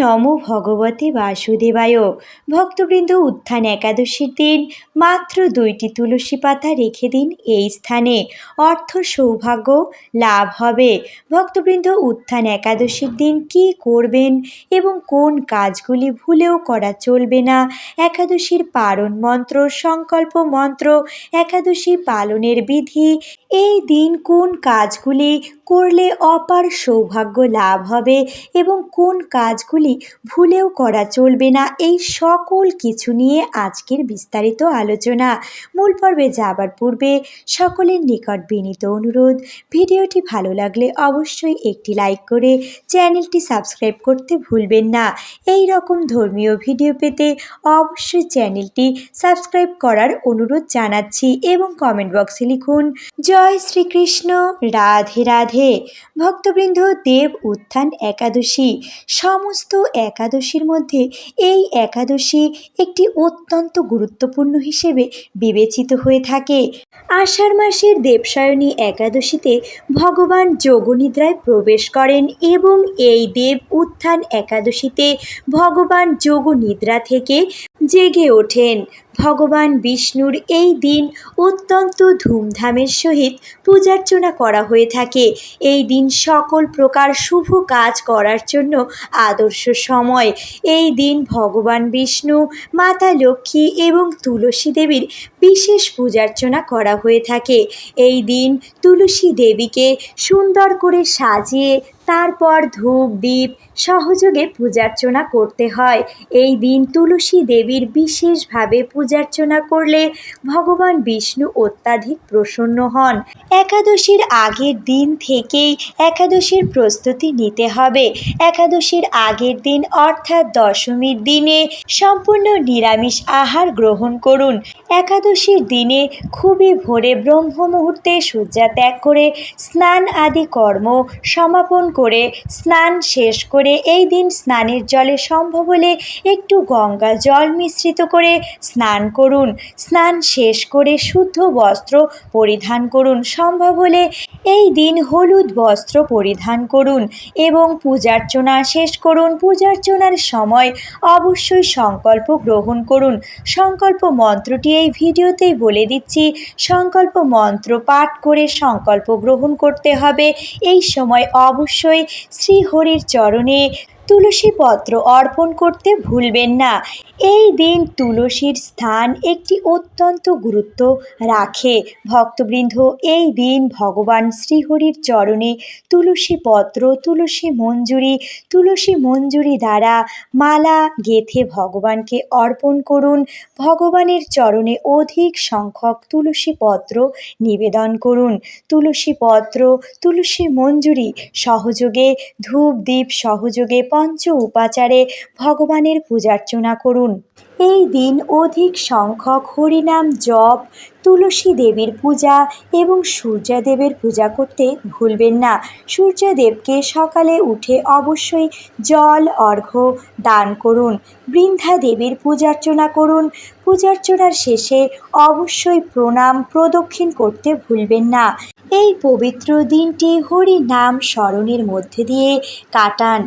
নম ভগবতে বাসুদেবায়। ভক্তবৃন্দ, উত্থান একাদশীর দিন মাত্র দুইটি তুলসী পাতা রেখে দিন এই স্থানে। অর্থ সৌভাগ্য লাভ হবে। ভক্তবৃন্দ, উত্থান একাদশীর দিন কি করবেন এবং কোন কাজগুলি ভুলেও করা চলবে না? একাদশীর পারণ মন্ত্র, সংকল্প মন্ত্র, একাদশী পালনের বিধি, এই দিন কোন কাজগুলি করলে অপার সৌভাগ্য লাভ হবে এবং কোন কাজগুলি ভুলেও করা চলবে না। এই সকল কিছু নিয়ে আজকের বিস্তারিত আলোচনা। মূল পর্বে যাবার পূর্বে সকলের নিকট বিনীত অনুরোধ, ভিডিওটি ভালো লাগলে অবশ্যই একটি লাইক করে চ্যানেলটি সাবস্ক্রাইব করতে ভুলবেন না। এই রকম ধর্মীয় ভিডিও পেতে অবশ্যই চ্যানেলটি সাবস্ক্রাইব করার অনুরোধ জানাচ্ছি এবং কমেন্ট বক্সে লিখুন, জয় শ্রীকৃষ্ণ, রাধে রাধে। ভক্তবৃন্দ দেব উত্থান একাদশী। সমস্ত একাদশীর মধ্যে এই একাদশী একটি অত্যন্ত গুরুত্বপূর্ণ হিসেবে বিবেচিত হয়ে থাকে। আষাঢ় মাসের দেবসায়নী একাদশীতে ভগবান যোগনিদ্রায় প্রবেশ করেন এবং এই দেব উত্থান একাদশীতে ভগবান যোগনিদ্রা থেকে জেগে ওঠেন। ভগবান বিষ্ণুর এই দিন অত্যন্ত ধুমধামের সহিত পূজার্চনা করা হয়ে থাকে। এই দিন সকল প্রকার শুভ কাজ করার জন্য আদর্শ সময়। এই দিন ভগবান বিষ্ণু, মাতা লক্ষ্মী এবং তুলসী দেবীর বিশেষ পূজার্চনা করা হয়ে থাকে। এই দিন তুলসী দেবীকে সুন্দর করে সাজিয়ে তারপর ধূপ দ্বীপ সহযোগে পূজার্চনা করতে হয়। এই দিন তুলসী দেবীর বিশেষভাবে পূজার্চনা করলে ভগবান বিষ্ণু অত্যাধিক প্রসন্ন হন। একাদশীর আগের দিন থেকেই একাদশীর প্রস্তুতি নিতে হবে। একাদশীর আগের দিন অর্থাৎ দশমীর দিনে সম্পূর্ণ নিরামিষ আহার গ্রহণ করুন। একাদশীর দিনে খুবই ভোরে ব্রহ্ম মুহূর্তে শয্যা ত্যাগ করে স্নান আদি কর্ম সমাপন করে স্নান শেষ করে এই দিন স্নানের জলে সম্ভব হলে একটু গঙ্গা জল মিশ্রিত করে স্নান করুন। স্নান শেষ করে শুদ্ধ বস্ত্র পরিধান করুন। সম্ভব হলে এই দিন হলুদ বস্ত্র পরিধান করুন এবং পূজার্চনা শেষ করুন। পূজার্চনার সময় অবশ্যই সংকল্প গ্রহণ করুন। সংকল্প মন্ত্রটি এই ভিডিওতেই বলে দিচ্ছি। সংকল্প মন্ত্র পাঠ করে সংকল্প গ্রহণ করতে হবে। এই সময় অবশ্যই শ্রীহরির চরণে তুলসী পত্র অর্পণ করতে ভুলবেন না। এই দিন তুলসীর স্থান একটি অত্যন্ত গুরুত্ব রাখে। ভক্তবৃন্দ, এই দিন ভগবান শ্রীহরির চরণে তুলসী পত্র, তুলসী মঞ্জুরি তুলসী মঞ্জুরি দ্বারা মালা গেথে ভগবানকে অর্পণ করুন। ভগবানের চরণে অধিক সংখ্যক তুলসী পত্র নিবেদন করুন। তুলসী পত্র, তুলসী মঞ্জুরি সহযোগে, ধূপ দ্বীপ সহযোগে পঞ্চ উপাচারে ভগবানের পূজার্চনা করুন। এই দিন অধিক সংখ্যক হরিনাম জপ, তুলসী দেবীর পূজা এবং সূর্যদেবের পূজা করতে ভুলবেন না। সূর্যদেবকে সকালে উঠে অবশ্যই জল, অর্ঘ্য দান করুন। বৃদ্ধা দেবীর পূজার্চনা করুন। পূজার্চনার শেষে অবশ্যই প্রণাম, প্রদক্ষিণ করতে ভুলবেন না। এই পবিত্র দিনটি হরি নাম স্মরণের মধ্যে দিয়ে কাটান।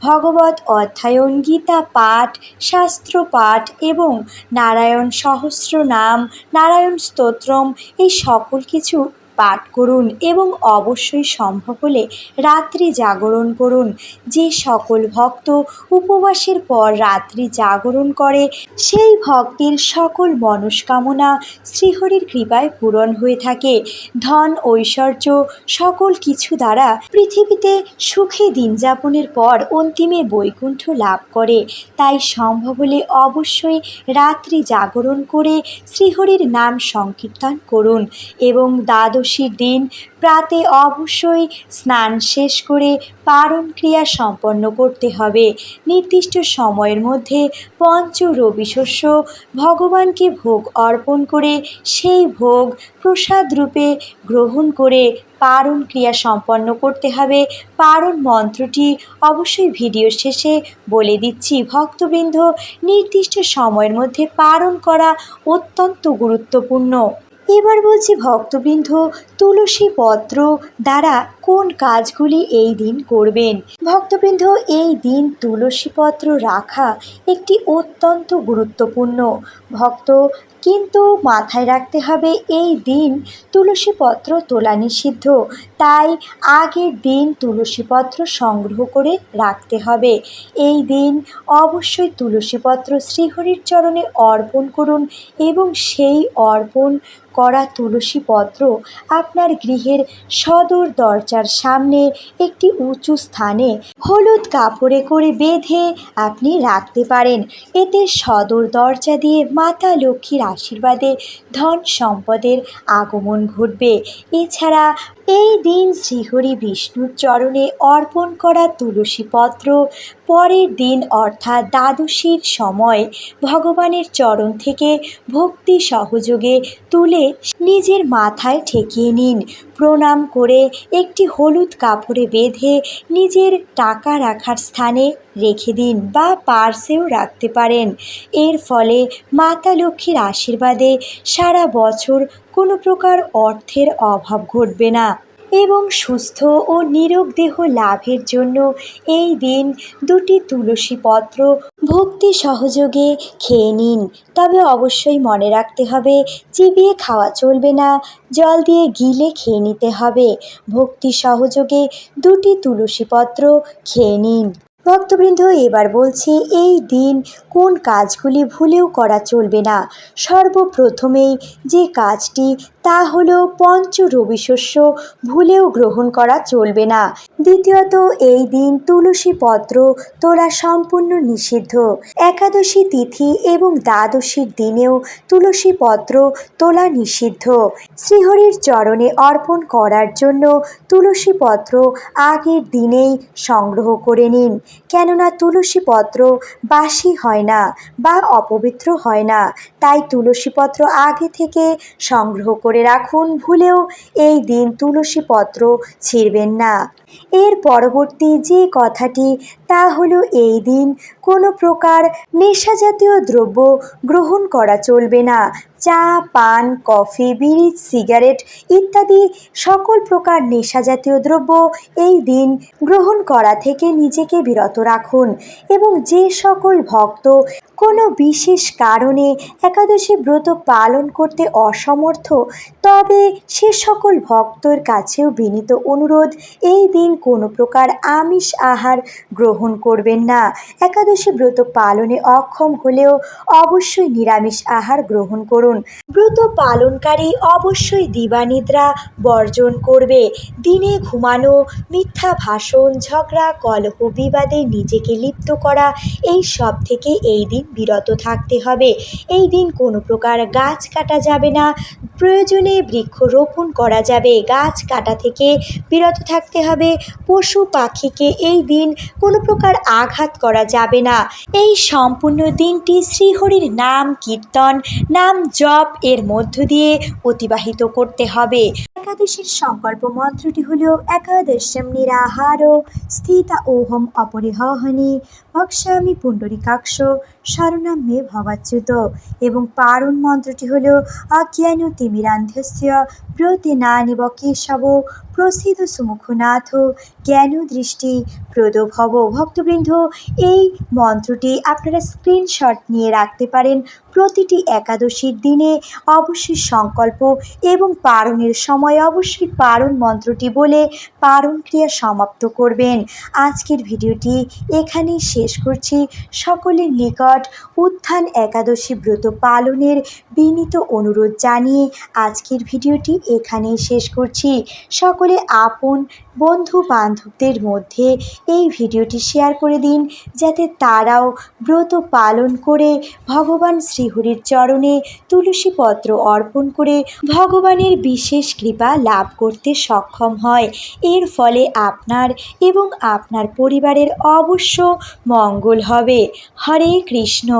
ভগবত অধ্যায়ন, গীতা পাঠ, শাস্ত্র পাঠ এবং নারায়ণ সহস্র নাম, নারায়ণ স্তোত্রম, এই সকল কিছু পাঠ করুন এবং অবশ্যই সম্ভব হলে রাত্রি জাগরণ করুন। যে সকল ভক্ত উপবাসের পর রাত্রি জাগরণ করে, সেই ভক্তের সকল মনস্কামনা শ্রীহরির কৃপায় পূরণ হয়ে থাকে। ধন, ঐশ্বর্য সকল কিছু দ্বারা পৃথিবীতে সুখে দিন যাপনের পর অন্তিমে বৈকুণ্ঠ লাভ করে। তাই সম্ভব হলে অবশ্যই রাত্রি জাগরণ করে শ্রীহরির নাম সংকীর্তন করুন এবং দ্বাদশীর দিন প্রাতে অবশ্যই স্নান শেষ করে পারণ ক্রিয়া সম্পন্ন করতে হবে। নির্দিষ্ট সময়ের মধ্যে পঞ্চ রবি শস্য ভগবানকে ভোগ অর্পণ করে সেই ভোগ প্রসাদ রূপে গ্রহণ করে পারণ ক্রিয়া সম্পন্ন করতে হবে। পারণ মন্ত্রটি অবশ্যই ভিডিও শেষে বলে দিচ্ছি। ভক্তবৃন্দ, নির্দিষ্ট সময়ের মধ্যে পারণ করা অত্যন্ত গুরুত্বপূর্ণ। এবার বলছি ভক্তবৃন্দ তুলসী পত্র দ্বারা কোন কাজগুলি এই দিন করবেন? ভক্তবৃন্দ, এই দিন তুলসীপত্র রাখা একটি অত্যন্ত গুরুত্বপূর্ণ। ভক্ত, কিন্তু মাথায় রাখতে হবে এই দিন তুলসীপত্র তোলা নিষিদ্ধ। তাই আগের দিন তুলসীপত্র সংগ্রহ করে রাখতে হবে। এই দিন অবশ্যই তুলসীপত্র শ্রীহরির চরণে অর্পণ করুন এবং সেই অর্পণ করা তুলসী পত্র আপনার গৃহের সদর দরজার সামনে একটি উঁচু স্থানে হলুদ কাপড়ে করে বেঁধে আপনি রাখতে পারেন। এতে সদর দরজা দিয়ে মাতা লক্ষ্মীর আশীর্বাদে ধন সম্পদের আগমন ঘটবে। এছাড়া এই দিন শ্রীহরি বিষ্ণুর চরণে অর্পণ করা তুলসী পত্র, পরের দিন অর্থাৎ দ্বাদশীর সময় ভগবানের চরণ থেকে ভক্তি সহযোগে তুলে নিজের মাথায় ঠেকিয়ে নিন। প্রণাম করে একটি হলুদ কাপড়ে বেঁধে নিজের টাকা রাখার স্থানে রেখে দিন বা পার্সেও রাখতে পারেন। এর ফলে মাতা লক্ষ্মীর আশীর্বাদে সারা বছর কোনো প্রকার অর্থের অভাব ঘটবে না। এবং সুস্থ ও নিরোগ দেহ লাভের জন্য এই দিন দুটি তুলসী পত্র ভক্তি সহযোগে খেয়ে নিন। তবে অবশ্যই মনে রাখতে হবে, চিবিয়ে খাওয়া চলবে না, জল দিয়ে গিলে খেয়ে নিতে হবে। ভক্তি সহযোগে দুটি তুলসী পত্র খেয়ে নিন। ভক্তবৃন্দ, এবার বলছি এই দিন কোন কাজগুলি ভুলেও করা চলবে না। সর্বপ্রথমেই যে কাজটি, তা হলো পঞ্চ রবি শস্য ভুলেও গ্রহণ করা চলবে না। দ্বিতীয়ত, এই দিন তুলসী পত্র তোলা সম্পূর্ণ নিষিদ্ধ। একাদশী তিথি এবং দ্বাদশীর দিনেও তুলসী পত্র তোলা নিষিদ্ধ। শ্রীহরির চরণে অর্পণ করার জন্য তুলসী পত্র আগের দিনেই সংগ্রহ করে নিন। কেননা তুলসীপত্র বাসি হয় না বা অপবিত্র হয় না। তাই তুলসীপত্র আগে থেকে সংগ্রহ করে রাখুন, ভুলেও এই দিন তুলসীপত্র ছিঁড়বেন না। এর পরবর্তী যে কথাটি তা হলো এই দিন। কোনো প্রকার নেশাজাতীয় দ্রব্য গ্রহণ করা চলবে না। চা, পান, কফি, বিড়ি, সিগারেট ইত্যাদি সকল প্রকার নেশাজাতীয় দ্রব্য এই দিন গ্রহণ করা থেকে নিজেকে বিরত রাখুন এবং যে সকল ভক্ত কোনো বিশেষ কারণে একাদশী ব্রত পালন করতে অসমর্থ, তবে সে সকল ভক্তর কাছেও বিনীত অনুরোধ, এই দিন কোনো প্রকার আমিষ আহার গ্রহণ করবেন না। একাদশী ব্রত পালনে অক্ষম হলেও অবশ্যই নিরামিষ আহার গ্রহণ করুন। ব্রত পালনকারী অবশ্যই দিবানিদ্রা বর্জন করবে। দিনে ঘুমানো, মিথ্যা ভাষণ, ঝগড়া, কলহ বিবাদে নিজেকে লিপ্ত করা, এই সব থেকে এই দিন বিরত থাকতে হবে। এই দিন কোনো প্রকার গাছ কাটা যাবে না। প্রয়োজনে বৃক্ষরোপণ করা যাবে। গাছ কাটা থেকে বিরত থাকতে হবে। পশু পাখিকে এই দিন কোনো প্রকার আঘাত করা যাবে না। এই সম্পূর্ণ দিনটি শ্রীহরির নাম কীর্তন, নাম জপ এর মধ্য দিয়ে অতিবাহিত করতে হবে। একাদশীর সংকল্প মন্ত্রটি হল একাদশম নিরাহার, স্থিতা ওহম অপরিহনি ভক্সামি পুণ্ডরিকাক্ষ শরণাম মে ভবাচ্যুত এবং পারণ মন্ত্রটি হল অজ্ঞান তিমিরান্ধস্য নিব কেশব, প্রসিদ্ধ সুমুখনাথ, জ্ঞান দৃষ্টি প্রদ ভব ভক্তবৃন্দ, এই মন্ত্রটি আপনারা স্ক্রিনশট নিয়ে রাখতে পারেন প্রতিটি একাদশীর দিনে। অবশ্যই সংকল্প এবং পারণের সময় অবশ্যই পারণ মন্ত্রটি বলে পারণ ক্রিয়া সমাপ্ত করবেন। আজকের ভিডিওটি এখানেই শেষ করছি। সকলের নিকট উত্থান একাদশী ব্রত পালনের বিনীত অনুরোধ জানিয়ে আজকের ভিডিওটি এখানেই শেষ করছি। সকলে আপন বন্ধু বান্ধবদের মধ্যে এই ভিডিওটি শেয়ার করে দিন, যাতে তারাও ব্রত পালন করে ভগবান শ্রীহরির চরণে তুলসী পত্র অর্পণ করে ভগবানের বিশেষ কৃপা লাভ করতে সক্ষম হয়। এর ফলে আপনার এবং আপনার পরিবারের অবশ্য মঙ্গল হবে। হরে কৃষ্ণ